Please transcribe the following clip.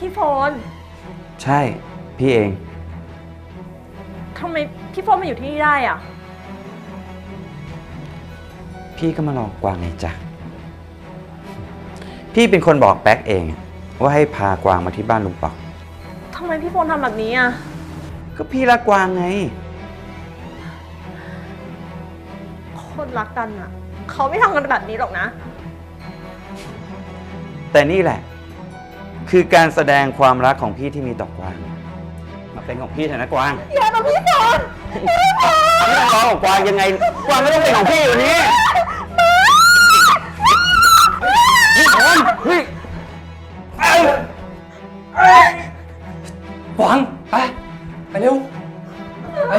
พี่โฟนใช่ พี่เอง ทำไมพี่โฟนมาอยู่ที่นี่ได้อะพี่ก็มาลองกวางไงจ๊ะพี่เป็นคนบอกแป๊กเอง ว่าให้พากวางมาที่บ้านลุงปอก ทำไมพี่โฟนทำแบบนี้อะก็พี่รักกวางไง คนรักกันอะเขาไม่ทำกันแบบนี้หรอกนะ แต่นี่แหละ คือการแสดงความรักของพี่ที่มีต่อกวางมาเป็นของพี่เถอะนะกวางอย่านะพี่โฟนพี่ต้องร้องของกวางยังไง กวางไม่ต้องเป็นของพี่อยู่นี้พี่กวางเฮ้ยเอ้ยเอ้ยกวางไปไปเร็วไป